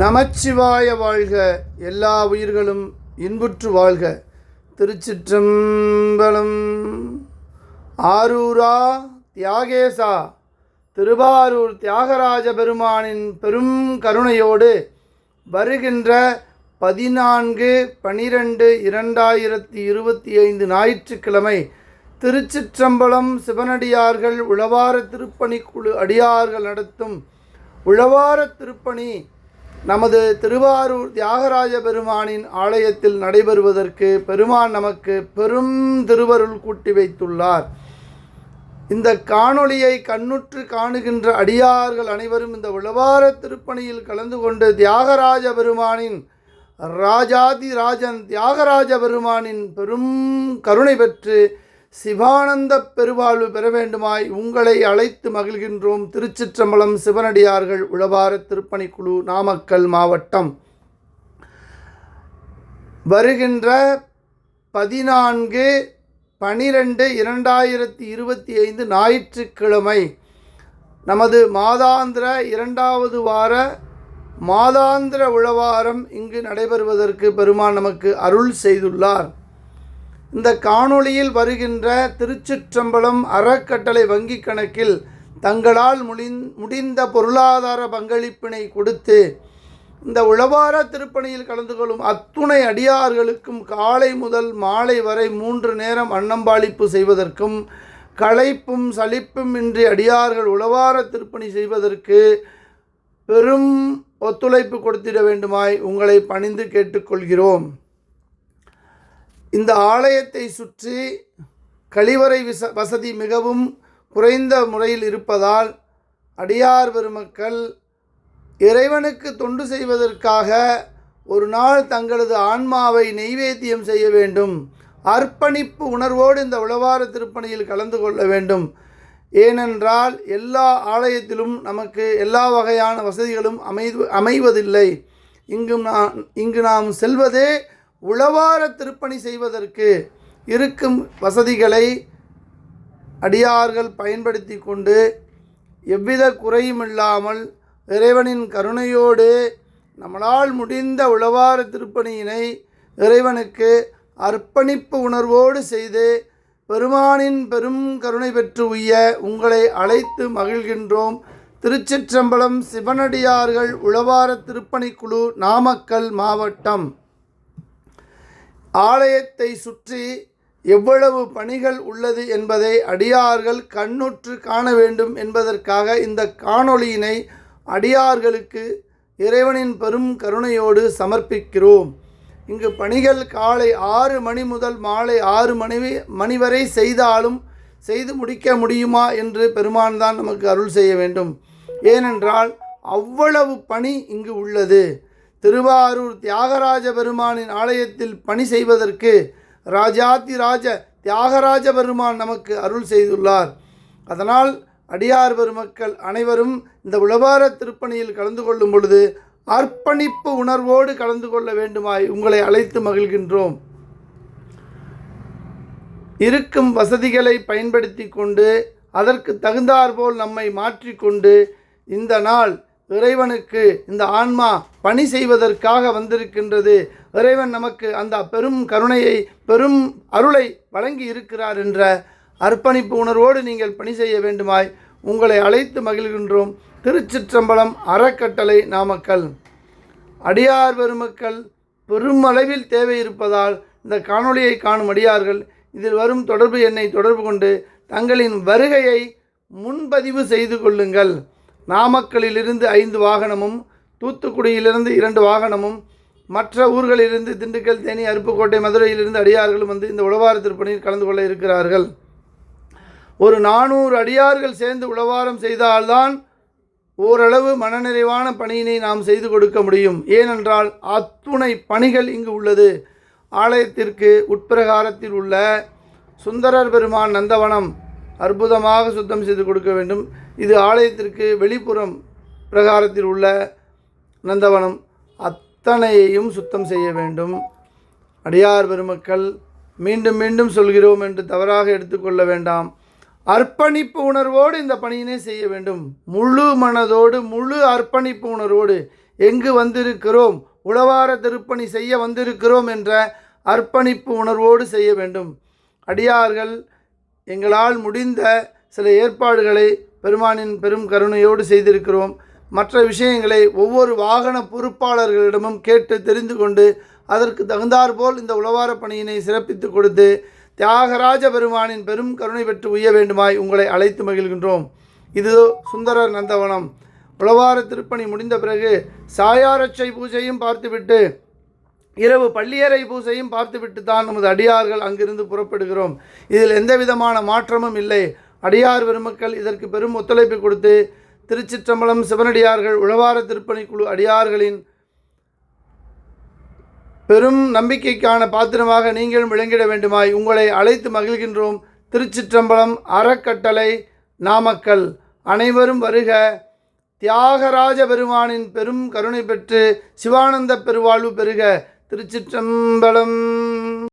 நமச்சிவாய வாழ்க. எல்லா உயிர்களும் இன்புற்று வாழ்க. திருச்சிற்றம்பலம். ஆரூரா தியாகேசா. திருவாரூர் தியாகராஜ பெருமானின் பெரும் கருணையோடு வருகின்ற பதினான்கு பனிரெண்டு இரண்டாயிரத்தி இருபத்தி ஐந்து ஞாயிற்றுக்கிழமை திருச்சிற்றம்பலம் சிவனடியார்கள் உழவார திருப்பணிக்குழு அடியார்கள் நடத்தும் உழவார திருப்பணி நமது திருவாரூர் தியாகராஜ பெருமானின் ஆலயத்தில் நடைபெறுவதற்கு பெருமான் நமக்கு பெரும் திருவருள் கூட்டி வைத்துள்ளார். இந்த காணொளியை கண்ணுற்று காணுகின்ற அடியார்கள் அனைவரும் இந்த உழவார திருப்பணியில் கலந்து கொண்டு தியாகராஜ பெருமானின் ராஜாதி ராஜன் தியாகராஜ பெருமானின் பெரும் கருணை பெற்று சிவானந்த பெருவாழ்வு பெற வேண்டுமாய் உங்களை அழைத்து மகிழ்கின்றோம். திருச்சிற்றம்பலம் சிவனடியார்கள் உழவார திருப்பணிக்குழு நாமக்கல் மாவட்டம். வருகின்ற பதினான்கு பனிரெண்டு இரண்டாயிரத்தி இருபத்தி ஐந்து ஞாயிற்றுக்கிழமை நமது மாதாந்திர இரண்டாவது வார மாதாந்திர உழவாரம் இங்கு நடைபெறுவதற்கு பெருமான் நமக்கு அருள் செய்துள்ளார். இந்த காணொளியில் வருகின்ற திருச்சிற்றம்பலம் அறக்கட்டளை வங்கி கணக்கில் தங்களால் முடிந் முடிந்த பொருளாதார பங்களிப்பினை கொடுத்து இந்த உழவார திருப்பணியில் கலந்து கொள்ளும் அத்துணை அடியார்களுக்கும் காலை முதல் மாலை வரை மூன்று நேரம் அன்னம்பாளிப்பு செய்வதற்கும் களைப்பும் சலிப்பும் இன்றி அடியார்கள் உழவார திருப்பணி செய்வதற்கு பெரும் ஒத்துழைப்பு கொடுத்திட வேண்டுமாய் உங்களை பணிந்து கேட்டுக்கொள்கிறோம். இந்த ஆலயத்தை சுற்றி கழிவறை விச வசதி மிகவும் குறைந்த முறையில் இருப்பதால் அடியார் பெருமக்கள் இறைவனுக்கு தொண்டு செய்வதற்காக ஒரு நாள் தங்களது ஆன்மாவை நெய்வேத்தியம் செய்ய வேண்டும். அர்ப்பணிப்பு உணர்வோடு இந்த உளவார திருப்பணியில் கலந்து கொள்ள வேண்டும். ஏனென்றால் எல்லா ஆலயத்திலும் நமக்கு எல்லா வகையான வசதிகளும் அமை அமைவதில்லை. இங்கும் நான் இங்கு நாம் செல்வதே உளவார திருப்பணி செய்வதற்கு இருக்கும் வசதிகளை அடியார்கள் பயன்படுத்தி கொண்டு எவ்வித குறையும் இல்லாமல் இறைவனின் கருணையோடு நம்மளால் முடிந்த உளவார திருப்பணியினை இறைவனுக்கு அர்ப்பணிப்பு உணர்வோடு செய்து பெருமானின் பெரும் கருணை பெற்று உய்ய உங்களை அழைத்து மகிழ்கின்றோம். திருச்சிற்றம்பலம் சிவனடியார்கள் உளவார திருப்பணிக்குழு நாமக்கல் மாவட்டம். ஆலயத்தை சுற்றி எவ்வளவு பணிகள் உள்ளது என்பதை அடியார்கள் கண்ணுற்று காண வேண்டும் என்பதற்காக இந்த காணொளியினை அடியார்களுக்கு இறைவனின் பெரும் கருணையோடு சமர்ப்பிக்கிறோம். இங்கு பணிகள் காலை ஆறு மணி முதல் மாலை ஆறு மணி மணி வரை செய்தாலும் செய்து முடிக்க முடியுமா என்று பெருமான் தான் நமக்கு அருள் செய்ய வேண்டும். ஏனென்றால் அவ்வளவு பணி இங்கு உள்ளது. திருவாரூர் தியாகராஜ பெருமானின் ஆலயத்தில் பணி செய்வதற்கு ராஜாதி ராஜ தியாகராஜ பெருமான் நமக்கு அருள் செய்துள்ளார். அதனால் அடியார் பெருமக்கள் அனைவரும் இந்த உழவார திருப்பணியில் கலந்து கொள்ளும் பொழுது அர்ப்பணிப்பு உணர்வோடு கலந்து கொள்ள வேண்டுமாய் உங்களை அழைத்து மகிழ்கின்றோம். இருக்கும் வசதிகளை பயன்படுத்தி கொண்டு அதற்கு தகுந்தாற்போல் நம்மை மாற்றிக்கொண்டு இந்த நாள் இறைவனுக்கு இந்த ஆன்மா பணி செய்வதற்காக வந்திருக்கின்றது. இறைவன் நமக்கு அந்த பெரும் கருணையை பெரும் அருளை வழங்கி இருக்கிறார் என்ற அர்ப்பணிப்பு உணர்வோடு நீங்கள் பணி செய்ய வேண்டுமாய் உங்களை அழைத்து மகிழ்கின்றோம். திருச்சிற்றம்பலம் அறக்கட்டளை நாமக்கல். அடியார் பெருமக்கள் பெருமளவில் தேவை இருப்பதால் இந்த காணொளியை காணும் அடியார்கள் இதில் வரும் தொடர்பு எண்ணை தொடர்பு கொண்டு தங்களின் வருகையை முன்பதிவு செய்து கொள்ளுங்கள். நாமக்கலிலிருந்து ஐந்து வாகனமும் தூத்துக்குடியிலிருந்து இரண்டு வாகனமும் மற்ற ஊர்களிலிருந்து திண்டுக்கல் தேனி அருப்புக்கோட்டை மதுரையிலிருந்து அடியார்களும் வந்து இந்த உழவார திருப்பணியில் கலந்து கொள்ள இருக்கிறார்கள். ஒரு நானூறு அடியார்கள் சேர்ந்து உழவாரம் செய்தால்தான் ஓரளவு மனநிறைவான பணியினை நாம் செய்து கொடுக்க முடியும். ஏனென்றால் அத்துணை பணிகள் இங்கு உள்ளது. ஆலயத்திற்கு உட்பிரகாரத்தில் உள்ள சுந்தரர் பெருமான் நந்தவனம் அற்புதமாக சுத்தம் செய்து கொடுக்க வேண்டும். இது ஆலயத்திற்கு வெளிப்புறம் பிரகாரத்தில் உள்ள நந்தவனம் அத்தனையையும் சுத்தம் செய்ய வேண்டும். அடியார் பெருமக்கள் மீண்டும் மீண்டும் சொல்கிறோம் என்று தவறாக எடுத்துக்கொள்ள வேண்டாம். அர்ப்பணிப்பு உணர்வோடு இந்த பணியினை செய்ய வேண்டும். முழு மனதோடு முழு அர்ப்பணிப்பு உணர்வோடு எங்கு வந்திருக்கிறோம்? உழவார திருப்பணி செய்ய வந்திருக்கிறோம் என்ற அர்ப்பணிப்பு உணர்வோடு செய்ய வேண்டும். அடியார்கள் எங்களால் முடிந்த சில ஏற்பாடுகளை பெருமானின் பெரும் கருணையோடு செய்திருக்கிறோம். மற்ற விஷயங்களை ஒவ்வொரு வாகன பொறுப்பாளர்களிடமும் கேட்டு தெரிந்து கொண்டு அதற்கு தகுந்தாற்போல் இந்த உளவார பணியினை சிறப்பித்து கொடுத்து தியாகராஜ பெருமானின் பெரும் கருணை பெற்று உய்ய வேண்டுமாய் உங்களை அழைத்து மகிழ்கின்றோம். இது சுந்தரர் நந்தவனம். உளவார திருப்பணி முடிந்த பிறகு சாயாரட்சை பூஜையும் பார்த்துவிட்டு இரவு பள்ளியறை பூசையும் பார்த்துவிட்டு தான் நமது அடியார்கள் அங்கிருந்து புறப்படுகிறோம். இதில் எந்த விதமான மாற்றமும் இல்லை. அடியார் பெருமக்கள் இதற்கு பெரும் ஒத்துழைப்பு கொடுத்து திருச்சிற்றம்பலம் சிவனடியார்கள் உழவார திருப்பணிக்குழு அடியார்களின் பெரும் நம்பிக்கைக்கான பாத்திரமாக நீங்களும் விளங்கிட வேண்டுமாய் உங்களை அழைத்து மகிழ்கின்றோம். திருச்சிற்றம்பலம் அறக்கட்டளை நாமக்கல். அனைவரும் வருக. தியாகராஜ பெருமானின் பெரும் கருணை பெற்று சிவானந்த பெருவாழ்வு பெருக திருச்சிற்றம்பலம்